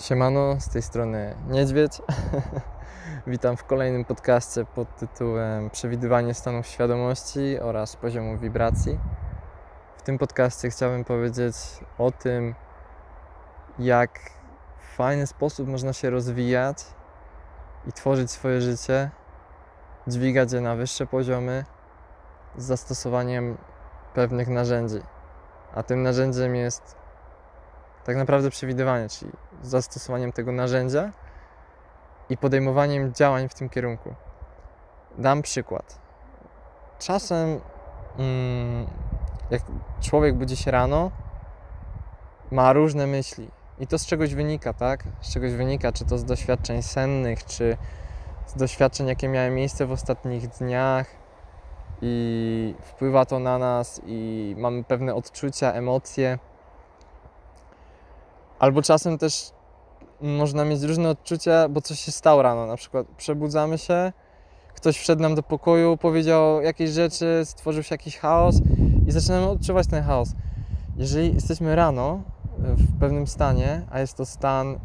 Siemano, z tej strony Niedźwiedź. Witam w kolejnym podcaście pod tytułem Przewidywanie stanów świadomości oraz poziomu wibracji. W tym podcaście chciałbym powiedzieć o tym, jak w fajny sposób można się rozwijać i tworzyć swoje życie, dźwigać je na wyższe poziomy z zastosowaniem pewnych narzędzi. A tym narzędziem jest tak naprawdę przewidywanie, czyli zastosowaniem tego narzędzia i podejmowaniem działań w tym kierunku. Dam przykład. Czasem, mm, jak człowiek budzi się rano, ma różne myśli. I to z czegoś wynika, tak? Z czegoś wynika, czy to z doświadczeń sennych, czy z doświadczeń, jakie miały miejsce w ostatnich dniach, i wpływa to na nas, i mamy pewne odczucia, emocje. Albo czasem też można mieć różne odczucia, bo coś się stało rano. Na przykład przebudzamy się, ktoś wszedł nam do pokoju, powiedział jakieś rzeczy, stworzył się jakiś chaos i zaczynamy odczuwać ten chaos. Jeżeli jesteśmy rano w pewnym stanie, a jest to stan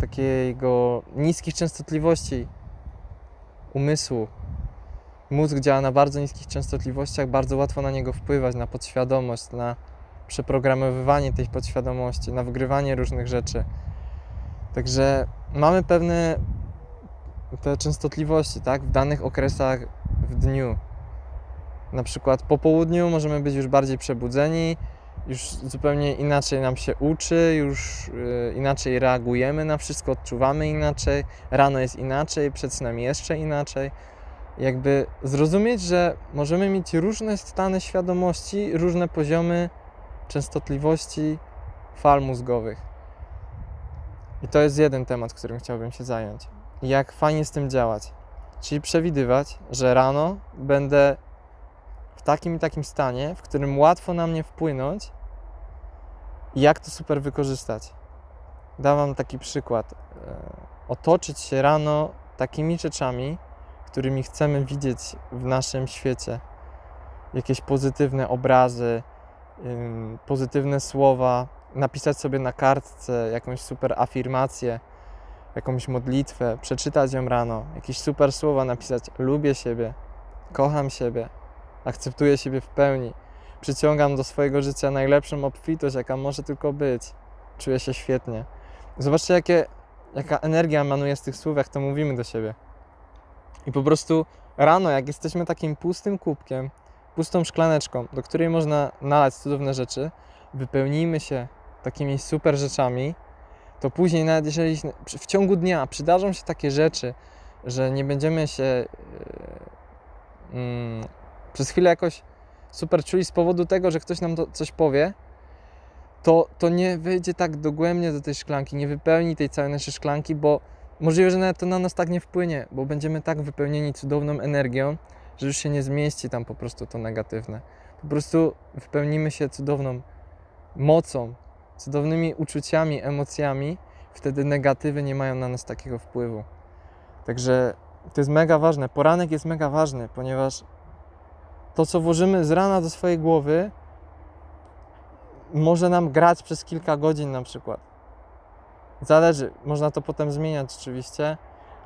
takiego niskich częstotliwości umysłu, mózg działa na bardzo niskich częstotliwościach, bardzo łatwo na niego wpływać, na podświadomość, na przeprogramowywanie tej podświadomości, na wgrywanie różnych rzeczy. Także mamy pewne te częstotliwości, tak, w danych okresach w dniu. Na przykład po południu możemy być już bardziej przebudzeni, już zupełnie inaczej nam się uczy, już yy, inaczej reagujemy na wszystko, odczuwamy inaczej, rano jest inaczej, przed snem jeszcze inaczej. Jakby zrozumieć, że możemy mieć różne stany świadomości, różne poziomy częstotliwości fal mózgowych. I to jest jeden temat, którym chciałbym się zająć. Jak fajnie z tym działać. Czyli przewidywać, że rano będę w takim i takim stanie, w którym łatwo na mnie wpłynąć i jak to super wykorzystać. Dam Wam taki przykład. E, otoczyć się rano takimi rzeczami, którymi chcemy widzieć w naszym świecie. Jakieś pozytywne obrazy, pozytywne słowa, napisać sobie na kartce jakąś super afirmację, jakąś modlitwę, przeczytać ją rano, jakieś super słowa napisać: lubię siebie, kocham siebie, akceptuję siebie w pełni, przyciągam do swojego życia najlepszą obfitość, jaka może tylko być, czuję się świetnie. Zobaczcie, jakie, jaka energia emanuje z tych słów, jak to mówimy do siebie. I po prostu rano, jak jesteśmy takim pustym kubkiem, pustą szklaneczką, do której można nalać cudowne rzeczy, wypełnijmy się takimi super rzeczami, to później nawet jeżeli w ciągu dnia przydarzą się takie rzeczy, że nie będziemy się yy, yy, przez chwilę jakoś super czuli z powodu tego, że ktoś nam coś powie, to, to nie wejdzie tak dogłębnie do tej szklanki, nie wypełni tej całej naszej szklanki, bo możliwe, że nawet to na nas tak nie wpłynie, bo będziemy tak wypełnieni cudowną energią, że już się nie zmieści tam po prostu to negatywne. Po prostu wypełnimy się cudowną mocą, cudownymi uczuciami, emocjami, wtedy negatywy nie mają na nas takiego wpływu. Także to jest mega ważne. Poranek jest mega ważny, ponieważ to, co włożymy z rana do swojej głowy, może nam grać przez kilka godzin na przykład. Zależy, można to potem zmieniać oczywiście,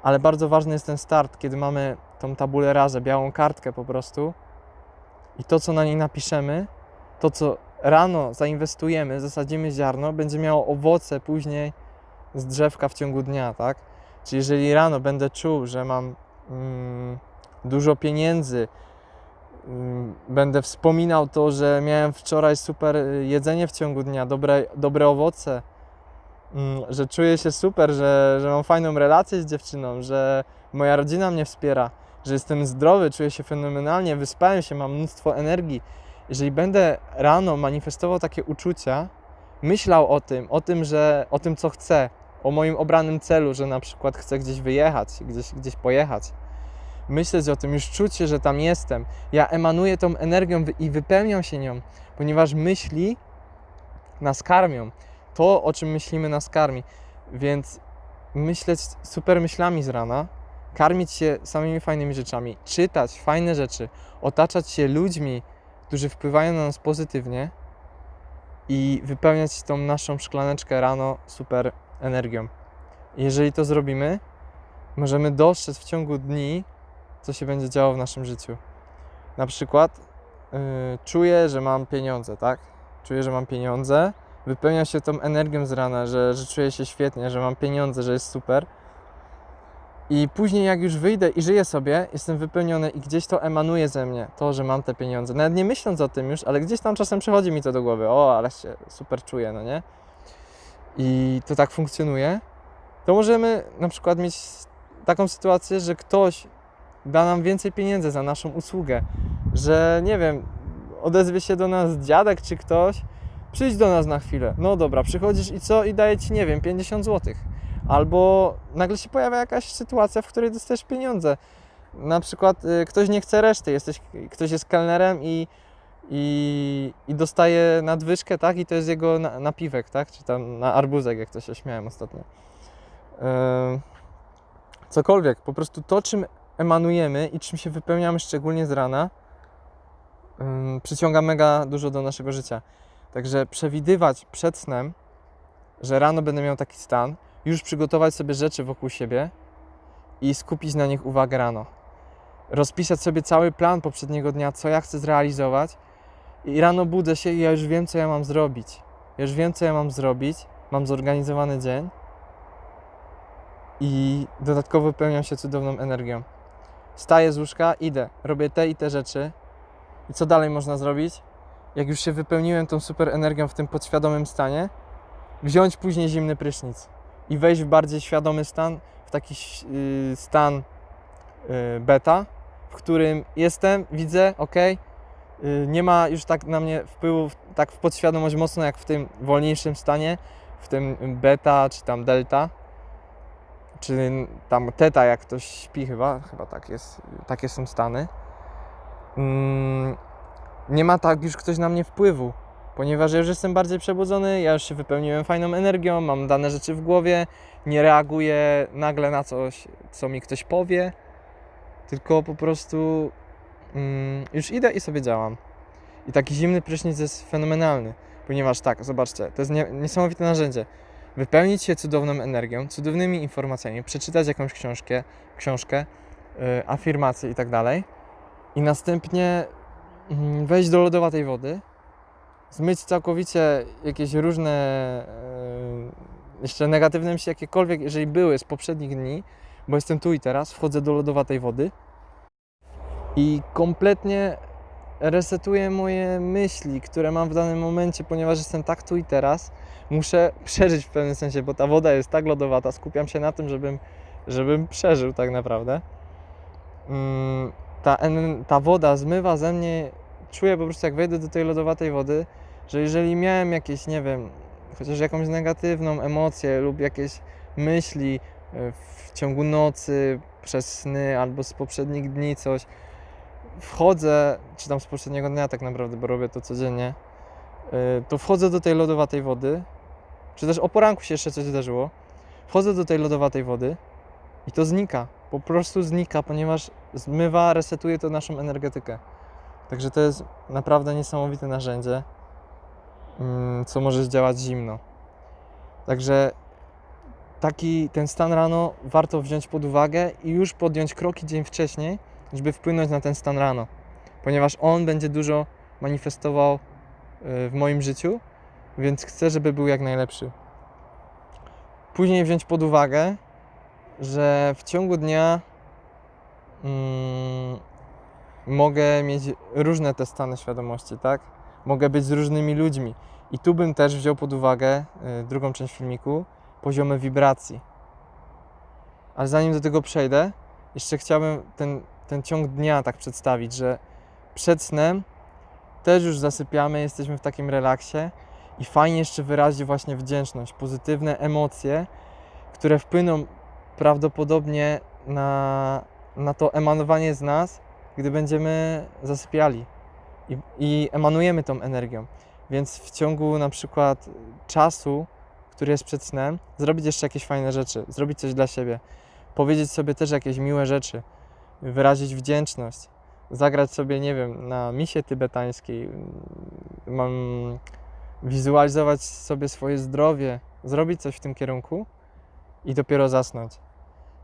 ale bardzo ważny jest ten start, kiedy mamy tą tabulę razę, białą kartkę po prostu i to, co na niej napiszemy, to, co rano zainwestujemy, zasadzimy ziarno, będzie miało owoce później z drzewka w ciągu dnia, tak? Czyli jeżeli rano będę czuł, że mam mm, dużo pieniędzy, mm, będę wspominał to, że miałem wczoraj super jedzenie w ciągu dnia, dobre, dobre owoce, mm, że czuję się super, że, że mam fajną relację z dziewczyną, że moja rodzina mnie wspiera, że jestem zdrowy, czuję się fenomenalnie, wyspałem się, mam mnóstwo energii. Jeżeli będę rano manifestował takie uczucia, myślał o tym, o tym, że o tym, co chcę, o moim obranym celu, że na przykład chcę gdzieś wyjechać, gdzieś, gdzieś pojechać. Myśleć o tym, już czuć się, że tam jestem. Ja emanuję tą energią i wypełniam się nią, ponieważ myśli nas karmią. To, o czym myślimy, nas karmi. Więc myśleć super myślami z rana, karmić się samymi fajnymi rzeczami, czytać fajne rzeczy, otaczać się ludźmi, którzy wpływają na nas pozytywnie i wypełniać tą naszą szklaneczkę rano super energią. Jeżeli to zrobimy, możemy dostrzec w ciągu dni, co się będzie działo w naszym życiu. Na przykład yy, czuję, że mam pieniądze, tak? Czuję, że mam pieniądze, wypełniam się tą energią z rana, że, że czuję się świetnie, że mam pieniądze, że jest super. I później, jak już wyjdę i żyję sobie, jestem wypełniony i gdzieś to emanuje ze mnie, to, że mam te pieniądze. Nawet nie myśląc o tym już, ale gdzieś tam czasem przychodzi mi to do głowy. O, ale się super czuję, no nie? I to tak funkcjonuje. To możemy na przykład mieć taką sytuację, że ktoś da nam więcej pieniędzy za naszą usługę, że nie wiem, odezwie się do nas dziadek czy ktoś, przyjdź do nas na chwilę. No dobra, przychodzisz i co? I daje ci, nie wiem, 50 zł. Albo nagle się pojawia jakaś sytuacja, w której dostajesz pieniądze. Na przykład y, ktoś nie chce reszty, jesteś, ktoś jest kelnerem i, i, i dostaje nadwyżkę, tak? I to jest jego na, napiwek, tak? Czy tam na arbuzek, jak to się śmiałem ostatnio. Ym, cokolwiek, po prostu to, czym emanujemy i czym się wypełniamy, szczególnie z rana, ym, przyciąga mega dużo do naszego życia. Także przewidywać przed snem, że rano będę miał taki stan, już przygotować sobie rzeczy wokół siebie i skupić na nich uwagę rano. Rozpisać sobie cały plan poprzedniego dnia, co ja chcę zrealizować, i rano budzę się i ja już wiem, co ja mam zrobić. Ja już wiem, co ja mam zrobić, mam zorganizowany dzień i dodatkowo wypełniam się cudowną energią. Wstaję z łóżka, idę, robię te i te rzeczy. I co dalej można zrobić? Jak już się wypełniłem tą super energią w tym podświadomym stanie, wziąć później zimny prysznic i wejść w bardziej świadomy stan, w taki yy, stan yy, beta, w którym jestem, widzę, ok, nie ma już tak na mnie wpływu tak w podświadomość mocno jak w tym wolniejszym stanie, w tym beta czy tam delta, czy tam teta jak ktoś śpi chyba, chyba tak jest, takie są stany. Mm, nie ma tak już ktoś na mnie wpływu ponieważ ja już jestem bardziej przebudzony, ja już się wypełniłem fajną energią, mam dane rzeczy w głowie, nie reaguję nagle na coś, co mi ktoś powie, tylko po prostu mm, już idę i sobie działam. I taki zimny prysznic jest fenomenalny, ponieważ tak, zobaczcie, to jest nie, niesamowite narzędzie. Wypełnić się cudowną energią, cudownymi informacjami, przeczytać jakąś książkę, książkę yy, afirmacje i tak dalej, i następnie mm, wejść do lodowatej wody, zmyć całkowicie jakieś różne e, jeszcze negatywne myśli, jakiekolwiek, jeżeli były z poprzednich dni, bo jestem tu i teraz, wchodzę do lodowatej wody i kompletnie resetuję moje myśli, które mam w danym momencie, ponieważ jestem tak tu i teraz, muszę przeżyć w pewnym sensie, bo ta woda jest tak lodowata, skupiam się na tym, żebym, żebym przeżył tak naprawdę. Mm, Ta, ta woda zmywa ze mnie czuję po prostu jak wejdę do tej lodowatej wody, że jeżeli miałem jakieś, nie wiem, chociaż jakąś negatywną emocję lub jakieś myśli e, w ciągu nocy, przez sny albo z poprzednich dni coś, wchodzę, czy tam z poprzedniego dnia tak naprawdę, bo robię to codziennie, e, to wchodzę do tej lodowatej wody, czy też o poranku się jeszcze coś zdarzyło, wchodzę do tej lodowatej wody i to znika, po prostu znika, ponieważ zmywa, resetuje to naszą energetykę. Także to jest naprawdę niesamowite narzędzie, co może zdziałać zimno. Także taki ten stan rano warto wziąć pod uwagę i już podjąć kroki dzień wcześniej, żeby wpłynąć na ten stan rano, ponieważ on będzie dużo manifestował y, w moim życiu, więc chcę, żeby był jak najlepszy. Później wziąć pod uwagę, że w ciągu dnia mm, mogę mieć różne te stany świadomości, tak? Mogę być z różnymi ludźmi. I tu bym też wziął pod uwagę y, drugą część filmiku poziomy wibracji. Ale zanim do tego przejdę, jeszcze chciałbym ten, ten ciąg dnia tak przedstawić, że przed snem też już zasypiamy, jesteśmy w takim relaksie i fajnie jeszcze wyrazić właśnie wdzięczność, pozytywne emocje, które wpłyną prawdopodobnie na, na to emanowanie z nas, gdy będziemy zasypiali i, i emanujemy tą energią. Więc w ciągu na przykład czasu, który jest przed snem, zrobić jeszcze jakieś fajne rzeczy, zrobić coś dla siebie, powiedzieć sobie też jakieś miłe rzeczy, wyrazić wdzięczność, zagrać sobie, nie wiem, na misie tybetańskiej. Mam wizualizować sobie swoje zdrowie, zrobić coś w tym kierunku i dopiero zasnąć.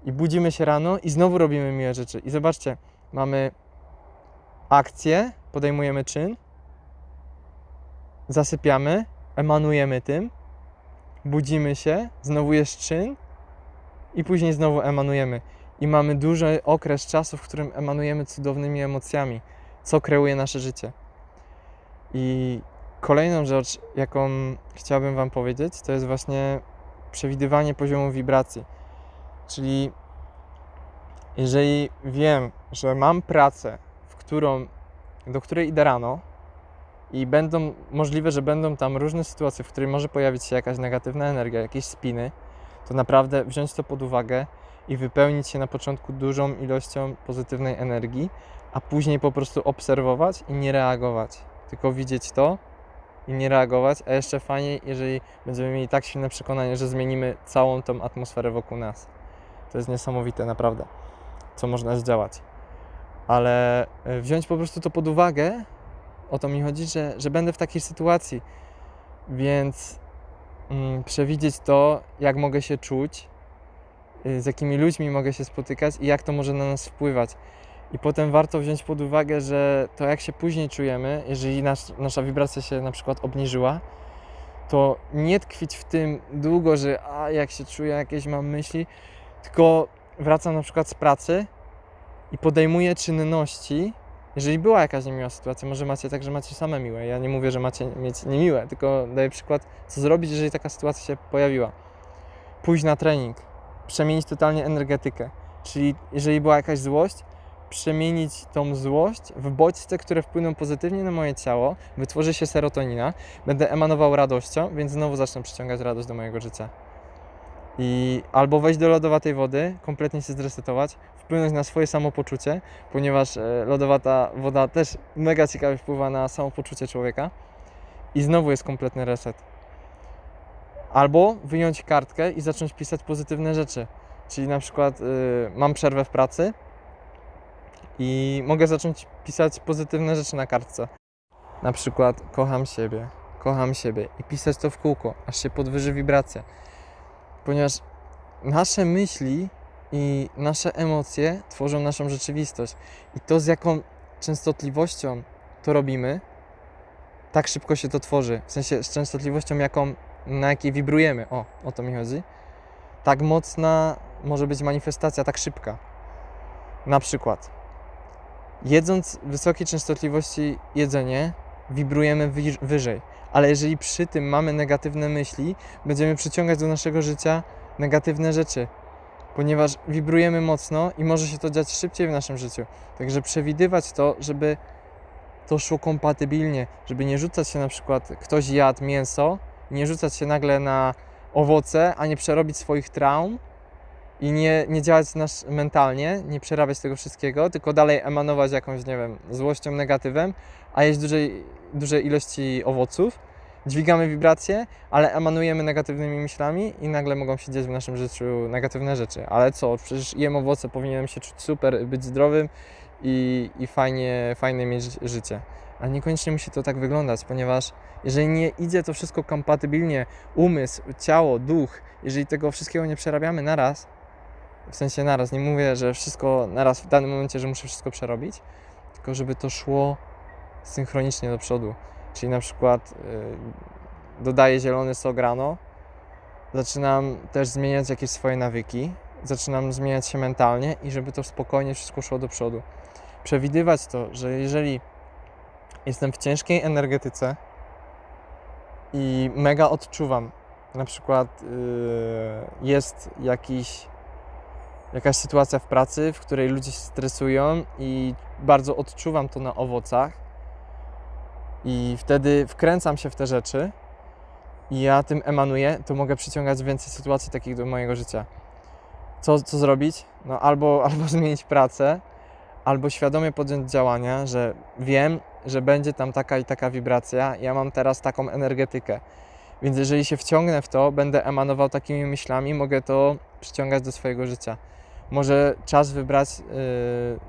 I budzimy się rano i znowu robimy miłe rzeczy. I zobaczcie, mamy akcję, podejmujemy czyn, zasypiamy, emanujemy tym, budzimy się, znowu jest czyn i później znowu emanujemy. I mamy duży okres czasu, w którym emanujemy cudownymi emocjami, co kreuje nasze życie. I kolejną rzecz, jaką chciałbym Wam powiedzieć, to jest właśnie przewidywanie poziomu wibracji. Czyli jeżeli wiem, że mam pracę, w którą, do której idę rano i będą możliwe, że będą tam różne sytuacje, w której może pojawić się jakaś negatywna energia, jakieś spiny, to naprawdę wziąć to pod uwagę i wypełnić się na początku dużą ilością pozytywnej energii, a później po prostu obserwować i nie reagować, tylko widzieć to i nie reagować, a jeszcze fajniej, jeżeli będziemy mieli tak silne przekonanie, że zmienimy całą tą atmosferę wokół nas. To jest niesamowite, naprawdę, co można zdziałać. Ale e, wziąć po prostu to pod uwagę, o to mi chodzi, że, że będę w takiej sytuacji, więc mm, przewidzieć to, jak mogę się czuć, y, z jakimi ludźmi mogę się spotykać i jak to może na nas wpływać. I potem warto wziąć pod uwagę, że to jak się później czujemy, jeżeli nas, nasza wibracja się na przykład obniżyła, to nie tkwić w tym długo, że a jak się czuję, jakieś mam myśli, tylko wracam na przykład z pracy i podejmuję czynności. Jeżeli była jakaś niemiła sytuacja, może macie tak, że macie same miłe. Ja nie mówię, że macie mieć niemiłe, tylko daję przykład, co zrobić, jeżeli taka sytuacja się pojawiła. Pójść na trening, przemienić totalnie energetykę. Czyli jeżeli była jakaś złość, przemienić tą złość w bodźce, które wpłyną pozytywnie na moje ciało, wytworzy się serotonina, będę emanował radością, więc znowu zacznę przyciągać radość do mojego życia. I albo wejść do lodowatej wody, kompletnie się zresetować, wpłynąć na swoje samopoczucie, ponieważ e, lodowata woda też mega ciekawie wpływa na samopoczucie człowieka i znowu jest kompletny reset. Albo wyjąć kartkę i zacząć pisać pozytywne rzeczy. Czyli na przykład y, mam przerwę w pracy, i mogę zacząć pisać pozytywne rzeczy na kartce. Na przykład kocham siebie, kocham siebie i pisać to w kółko, aż się podwyży wibracja. Ponieważ nasze myśli i nasze emocje tworzą naszą rzeczywistość. I to z jaką częstotliwością to robimy, tak szybko się to tworzy. W sensie z częstotliwością, jaką, na jakiej wibrujemy. O, o to mi chodzi. Tak mocna może być manifestacja, tak szybka. Na przykład jedząc wysokiej częstotliwości jedzenie, wibrujemy wyżej. Ale jeżeli przy tym mamy negatywne myśli, będziemy przyciągać do naszego życia negatywne rzeczy, ponieważ wibrujemy mocno i może się to dziać szybciej w naszym życiu. Także przewidywać to, żeby to szło kompatybilnie, żeby nie rzucać się na przykład, ktoś jadł mięso, nie rzucać się nagle na owoce, a nie przerobić swoich traum, i nie, nie działać nasz mentalnie, nie przerabiać tego wszystkiego, tylko dalej emanować jakąś, nie wiem, złością, negatywem, a jeść dużej, dużej ilości owoców, dźwigamy wibracje, ale emanujemy negatywnymi myślami i nagle mogą się dziać w naszym życiu negatywne rzeczy. Ale co, przecież jem owoce, powinienem się czuć super, być zdrowym i, i fajnie, fajnie mieć życie. Ale niekoniecznie musi to tak wyglądać, ponieważ jeżeli nie idzie to wszystko kompatybilnie, umysł, ciało, duch, jeżeli tego wszystkiego nie przerabiamy naraz, w sensie naraz. Nie mówię, że wszystko naraz w danym momencie, że muszę wszystko przerobić, tylko żeby to szło synchronicznie do przodu. Czyli na przykład yy, dodaję zielony sok rano, zaczynam też zmieniać jakieś swoje nawyki, zaczynam zmieniać się mentalnie i żeby to spokojnie wszystko szło do przodu. Przewidywać to, że jeżeli jestem w ciężkiej energetyce i mega odczuwam, na przykład yy, jest jakiś jakaś sytuacja w pracy, w której ludzie się stresują i bardzo odczuwam to na owocach. I wtedy wkręcam się w te rzeczy i ja tym emanuję, to mogę przyciągać więcej sytuacji takich do mojego życia. Co, co zrobić? No albo, albo zmienić pracę, albo świadomie podjąć działania, że wiem, że będzie tam taka i taka wibracja, ja mam teraz taką energetykę. Więc jeżeli się wciągnę w to, będę emanował takimi myślami, mogę to przyciągać do swojego życia. Może czas wybrać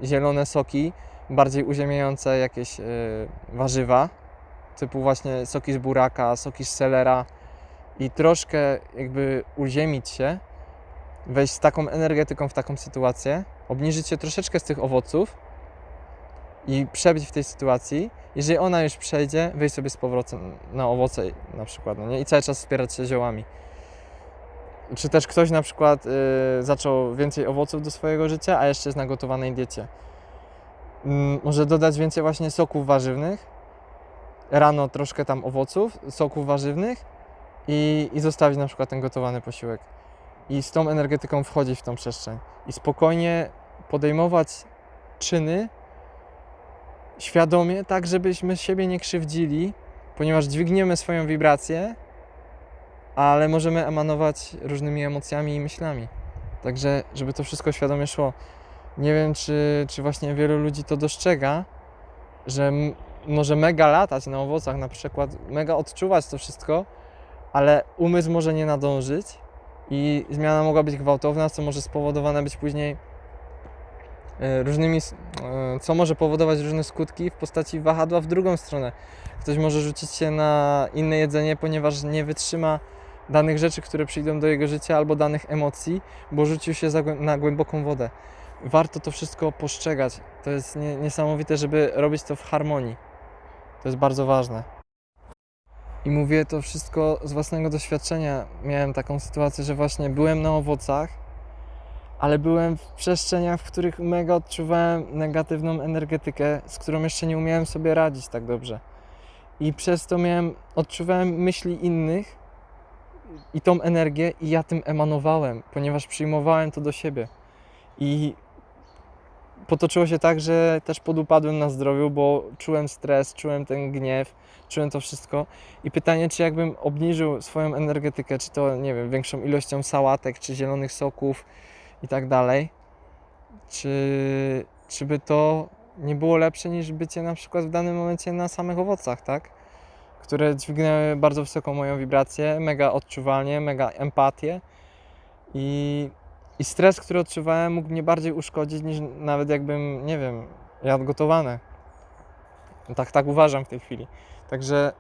y, zielone soki, bardziej uziemiające jakieś y, warzywa, typu właśnie soki z buraka, soki z selera i troszkę jakby uziemić się, wejść z taką energetyką w taką sytuację, obniżyć się troszeczkę z tych owoców i przebyć w tej sytuacji. Jeżeli ona już przejdzie, wejść sobie z powrotem na owoce na przykład, no nie? I cały czas wspierać się ziołami. Czy też ktoś na przykład y, zaczął więcej owoców do swojego życia, a jeszcze jest na gotowanej diecie. Mm, może dodać więcej właśnie soków warzywnych, rano troszkę tam owoców, soków warzywnych i, i zostawić na przykład ten gotowany posiłek. I z tą energetyką wchodzić w tą przestrzeń. I spokojnie podejmować czyny świadomie, tak żebyśmy siebie nie krzywdzili, ponieważ dźwigniemy swoją wibrację, ale możemy emanować różnymi emocjami i myślami. Także, żeby to wszystko świadomie szło. Nie wiem, czy, czy właśnie wielu ludzi to dostrzega, że może mega latać na owocach, na przykład mega odczuwać to wszystko, ale umysł może nie nadążyć i zmiana mogła być gwałtowna, co może spowodowane być później e, różnymi, e, co może powodować różne skutki w postaci wahadła w drugą stronę. Ktoś może rzucić się na inne jedzenie, ponieważ nie wytrzyma danych rzeczy, które przyjdą do jego życia albo danych emocji, bo rzucił się na głęboką wodę. Warto to wszystko postrzegać. To jest nie, niesamowite, żeby robić to w harmonii. To jest bardzo ważne. I mówię to wszystko z własnego doświadczenia. Miałem taką sytuację, że właśnie byłem na owocach, ale byłem w przestrzeniach, w których mega odczuwałem negatywną energetykę, z którą jeszcze nie umiałem sobie radzić tak dobrze. I przez to miałem, odczuwałem myśli innych i tą energię, i ja tym emanowałem, ponieważ przyjmowałem to do siebie. I potoczyło się tak, że też podupadłem na zdrowiu, bo czułem stres, czułem ten gniew, czułem to wszystko. I pytanie, czy jakbym obniżył swoją energetykę, czy to, nie wiem, większą ilością sałatek, czy zielonych soków i tak dalej, czy, czy by to nie było lepsze niż bycie na przykład w danym momencie na samych owocach, tak? Które dźwignęły bardzo wysoką moją wibrację, mega odczuwalnie, mega empatię i, i stres, który odczuwałem, mógł mnie bardziej uszkodzić niż nawet jakbym, nie wiem, jadł gotowane. Tak, tak uważam w tej chwili. Także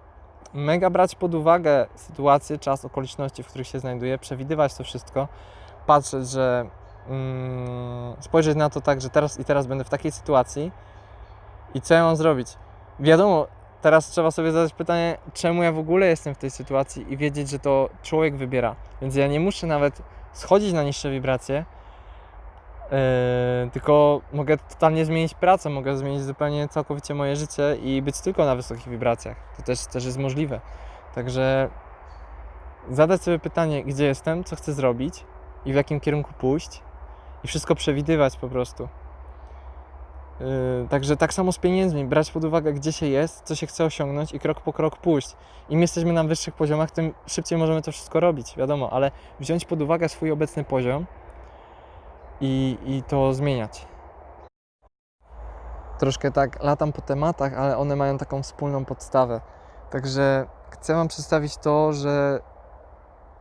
mega brać pod uwagę sytuację, czas, okoliczności, w których się znajduję, przewidywać to wszystko, patrzeć, że mm, spojrzeć na to tak, że teraz i teraz będę w takiej sytuacji i co ja mam zrobić. Wiadomo, teraz trzeba sobie zadać pytanie, czemu ja w ogóle jestem w tej sytuacji i wiedzieć, że to człowiek wybiera. Więc ja nie muszę nawet schodzić na niższe wibracje, Yy, tylko mogę totalnie zmienić pracę, mogę zmienić zupełnie całkowicie moje życie i być tylko na wysokich wibracjach. To też, też jest możliwe. Także zadać sobie pytanie, gdzie jestem, co chcę zrobić i w jakim kierunku pójść i wszystko przewidywać po prostu. Yy, także tak samo z pieniędzmi, brać pod uwagę, gdzie się jest, co się chce osiągnąć i krok po krok pójść. Im jesteśmy na wyższych poziomach, tym szybciej możemy to wszystko robić, wiadomo, ale wziąć pod uwagę swój obecny poziom i, i to zmieniać. Troszkę tak latam po tematach, ale one mają taką wspólną podstawę. Także chcę Wam przedstawić to, że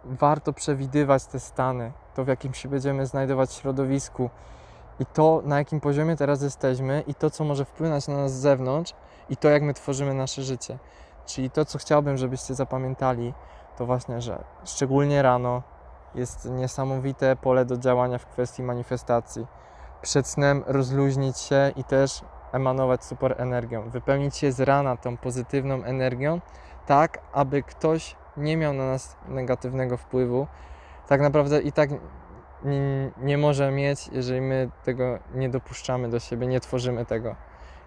warto przewidywać te stany, to w jakim się będziemy znajdować w środowisku i to, na jakim poziomie teraz jesteśmy i to, co może wpłynąć na nas z zewnątrz i to, jak my tworzymy nasze życie. Czyli to, co chciałbym, żebyście zapamiętali, to właśnie, że szczególnie rano jest niesamowite pole do działania w kwestii manifestacji. Przed snem rozluźnić się i też emanować super energią. Wypełnić się z rana tą pozytywną energią, tak aby ktoś nie miał na nas negatywnego wpływu. Tak naprawdę i tak nie, może mieć, jeżeli my tego nie dopuszczamy do siebie, nie tworzymy tego.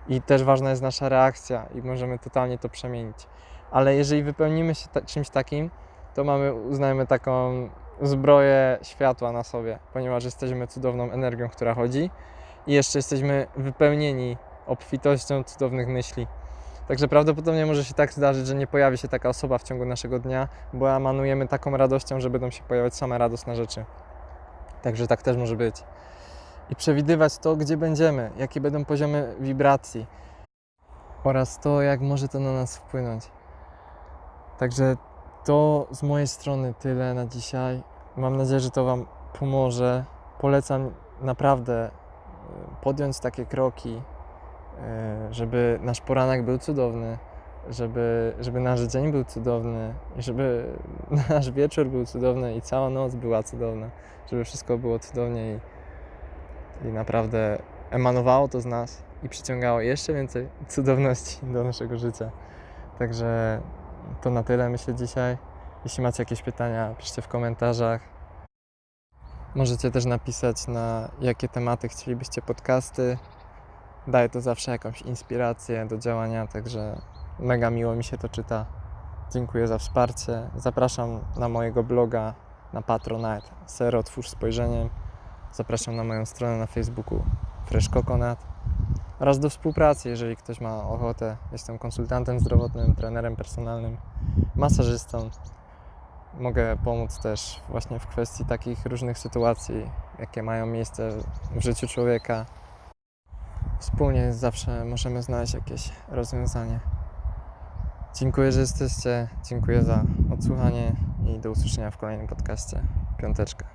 I też ważna jest nasza reakcja i możemy totalnie to przemienić. Ale jeżeli wypełnimy się ta- czymś takim, to mamy, uznajmy taką zbroję światła na sobie, ponieważ jesteśmy cudowną energią, która chodzi i jeszcze jesteśmy wypełnieni obfitością cudownych myśli. Także prawdopodobnie może się tak zdarzyć, że nie pojawi się taka osoba w ciągu naszego dnia, bo emanujemy taką radością, że będą się pojawiać same radosne rzeczy. Także tak też może być. I przewidywać to, gdzie będziemy, jakie będą poziomy wibracji oraz to, jak może to na nas wpłynąć. Także to z mojej strony tyle na dzisiaj. Mam nadzieję, że to Wam pomoże. Polecam naprawdę y, podjąć takie kroki, y, żeby nasz poranek był cudowny, żeby, żeby nasz dzień był cudowny i żeby nasz wieczór był cudowny i cała noc była cudowna, żeby wszystko było cudownie i, i naprawdę emanowało to z nas i przyciągało jeszcze więcej cudowności do naszego życia. Także to na tyle myślę dzisiaj. Jeśli macie jakieś pytania, piszcie w komentarzach. Możecie też napisać na jakie tematy chcielibyście podcasty. Daje to zawsze jakąś inspirację do działania, także mega miło mi się to czyta. Dziękuję za wsparcie. Zapraszam na mojego bloga na Patronite Sero Otwórz Spojrzeniem. Zapraszam na moją stronę na Facebooku Fresh Coconut oraz do współpracy, jeżeli ktoś ma ochotę. Jestem konsultantem zdrowotnym, trenerem personalnym, masażystą. Mogę pomóc też właśnie w kwestii takich różnych sytuacji, jakie mają miejsce w życiu człowieka. Wspólnie zawsze możemy znaleźć jakieś rozwiązanie. Dziękuję, że jesteście. Dziękuję za odsłuchanie i do usłyszenia w kolejnym podcaście. Piąteczka.